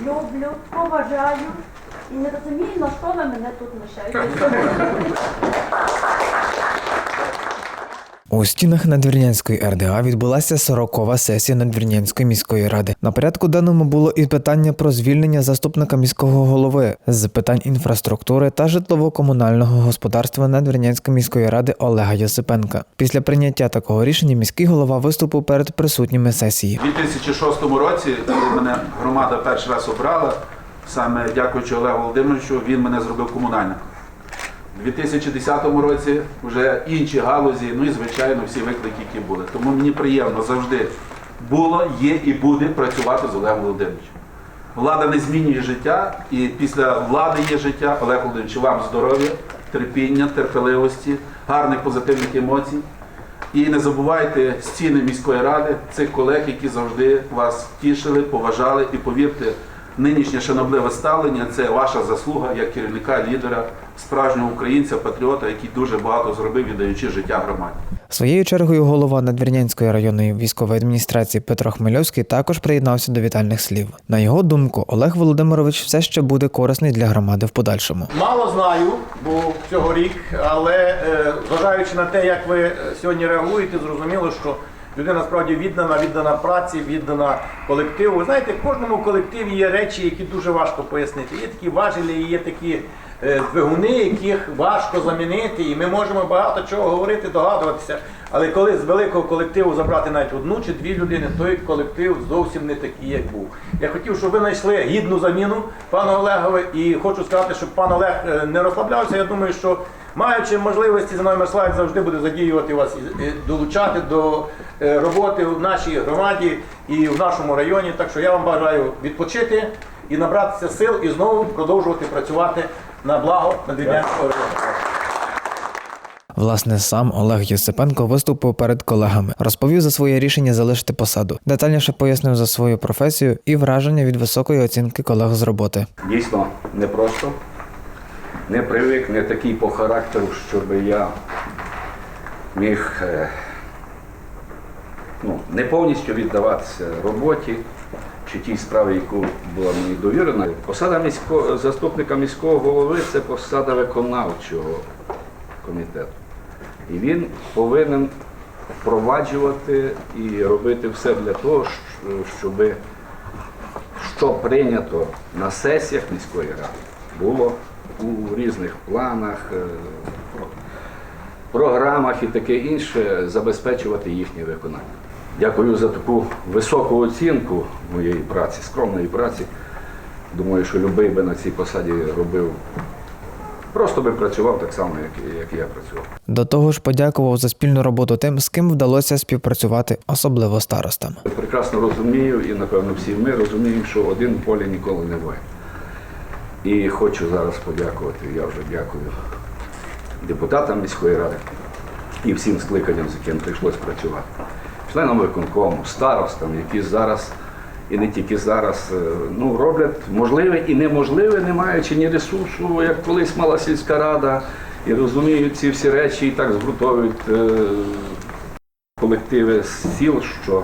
люблю, поважаю і не розумію, на що ви мене тут лишаєте. У стінах Надвірнянської РДА відбулася 40-ва сесія Надвірнянської міської ради. На порядку денному було і питання про звільнення заступника міського голови з питань інфраструктури та житлово-комунального господарства Надвірнянської міської ради Олега Йосипенка. Після прийняття такого рішення міський голова виступив перед присутніми сесії. У 2006 році, коли мене громада перший раз обрала, саме дякуючи Олегу Володимировичу, він мене зробив комунальником. У 2010 році вже інші галузі, ну і звичайно всі виклики, які були. Тому мені приємно завжди було, є і буде працювати з Олегом Володимировичем. Влада не змінює життя, і після влади є життя. Олег Володимирович, вам здоров'я, терпіння, терпеливості, гарних позитивних емоцій. І не забувайте стіни міської ради, цих колег, які завжди вас тішили, поважали. І повірте, нинішнє шанобливе ставлення це ваша заслуга як керівника, лідера, справжнього українця, патріота, який дуже багато зробив, віддаючи життя громаді. Своєю чергою голова Надвірнянської районної військової адміністрації Петро Хмельовський також приєднався до вітальних слів. На його думку, Олег Володимирович все ще буде корисний для громади в подальшому. Мало знаю, бо цього рік, але е, зважаючи на те, як ви е, сьогодні реагуєте, зрозуміло, що людина справді віддана, віддана праці, віддана колективу. Ви знаєте, в кожному колективі є речі, які дуже важко пояснити. Є такі важелі, є такі е, двигуни, яких важко замінити, і ми можемо багато чого говорити, догадуватися. Але коли з великого колективу забрати навіть одну чи дві людини, той колектив зовсім не такий, як був. Я хотів, щоб ви знайшли гідну заміну пану Олегові, і хочу сказати, щоб пан Олег е, не розслаблявся. Я думаю, що маючи можливості, Зиновій Мирославович завжди буде задіювати вас і і долучати до е, роботи в нашій громаді і в нашому районі. Так що я вам бажаю відпочити і набратися сил і знову продовжувати працювати на благо надвірнянського району. Власне, сам Олег Єсипенко виступив перед колегами, розповів за своє рішення залишити посаду, детальніше пояснив за свою професію і враження від високої оцінки колег з роботи. Дійсно непросто. Не привик, не такий по характеру, щоб я міг е, ну, не повністю віддаватися роботі чи тій справі, яку була мені довірена. Посада міського, заступника міського голови це посада виконавчого комітету. І він повинен впроваджувати і робити все для того, щоб що прийнято на сесіях міської ради, було у різних планах, е, програмах і таке інше забезпечувати їхнє виконання. Дякую за таку високу оцінку моєї праці, скромної праці. Думаю, що любий би на цій посаді робив, просто би працював так само, як, як я працював. До того ж, подякував за спільну роботу тим, з ким вдалося співпрацювати, особливо старостам. Прекрасно розумію, і напевно всі ми розуміємо, що один полі ніколи не воїн. І хочу зараз подякувати, я вже дякую депутатам міської ради і всім скликанням, з яким прийшлось працювати, членам виконкому, старостам, які зараз і не тільки зараз е, ну, роблять можливе і неможливе, не маючи ні ресурсу, як колись мала сільська рада, і розуміють ці всі речі, і так згуртовують е, колективи сіл, що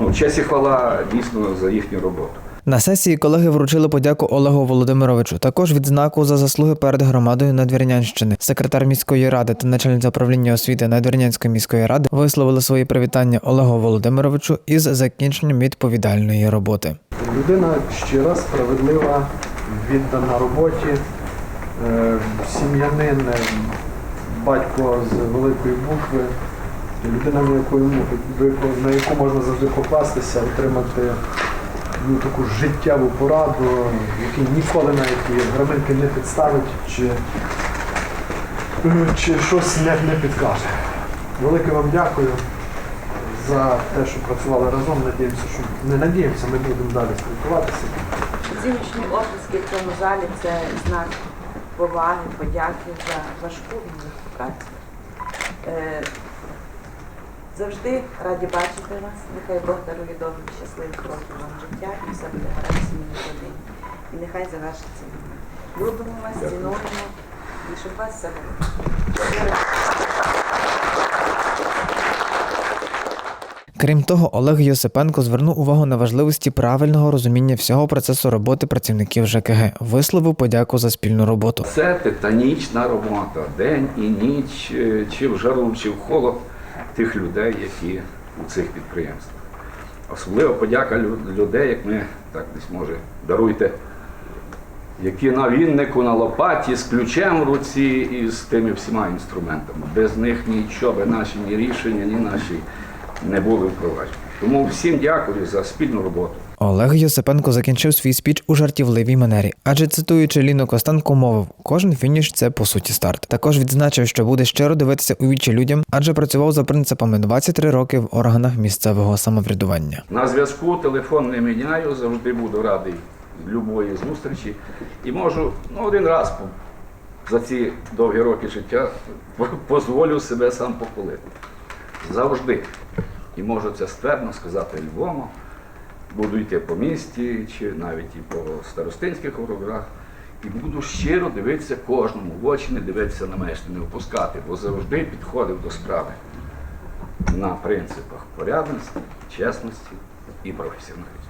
ну, честь і хвала дійсно за їхню роботу. На сесії колеги вручили подяку Олегу Володимировичу. Також відзнаку за заслуги перед громадою Надвірнянщини. Секретар міської ради та начальниця управління освіти Надвірнянської міської ради висловили свої привітання Олегу Володимировичу із закінченням відповідальної роботи. Людина щира, справедлива, віддана роботі, е, сім'янин, е, батько з великої букви, людина, на яку, на яку можна завжди покластися, отримати ну, таку життєву пораду, який ніколи навіть громинки не підставить чи, е, чи щось не, не підкаже. Велике вам дякую за те, що працювали разом. Надіємося, що не надіємося, ми будемо далі спілкуватися. Оціночні оплески в цьому залі це знак поваги, подяки за важку працю. Завжди раді бачити вас. Нехай Бог дарує довгих щасливих років вам життя і все буде гаразд сім'ї родині. І нехай завершиться війна. Любимо вас, цінуємо і щоб вас все було. Крім того, Олег Йосипенко звернув увагу на важливості правильного розуміння всього процесу роботи працівників ЖКГ, висловив подяку за спільну роботу. Це титанічна робота, день і ніч, е, чи в жару, чи в холод тих людей, які у цих підприємствах. Особливо подяка людей, як ми так десь може даруйте, які на віннику, на лопаті, з ключем в руці і з тими всіма інструментами. Без них нічого наші ні рішення, ні наші не були впроваджені. Тому всім дякую за спільну роботу. Олег Йосипенко закінчив свій спіч у жартівливій манері, адже цитуючи Ліну Костенко, мовив: кожен фініш це по суті старт. Також відзначив, що буде щиро дивитися у вічі людям, адже працював за принципами 23 роки в органах місцевого самоврядування. На зв'язку телефон не міняю, завжди буду радий любої зустрічі. І можу ну, один раз за ці довгі роки життя дозволю себе сам похвалити. Завжди. І можу це ствердно сказати Львому. Буду йти по місті, чи навіть і по старостинських округах. І буду щиро дивитися кожному в очі, не дивитися на мешти, не опускати, бо завжди підходив до справи на принципах порядності, чесності і професіоналізму.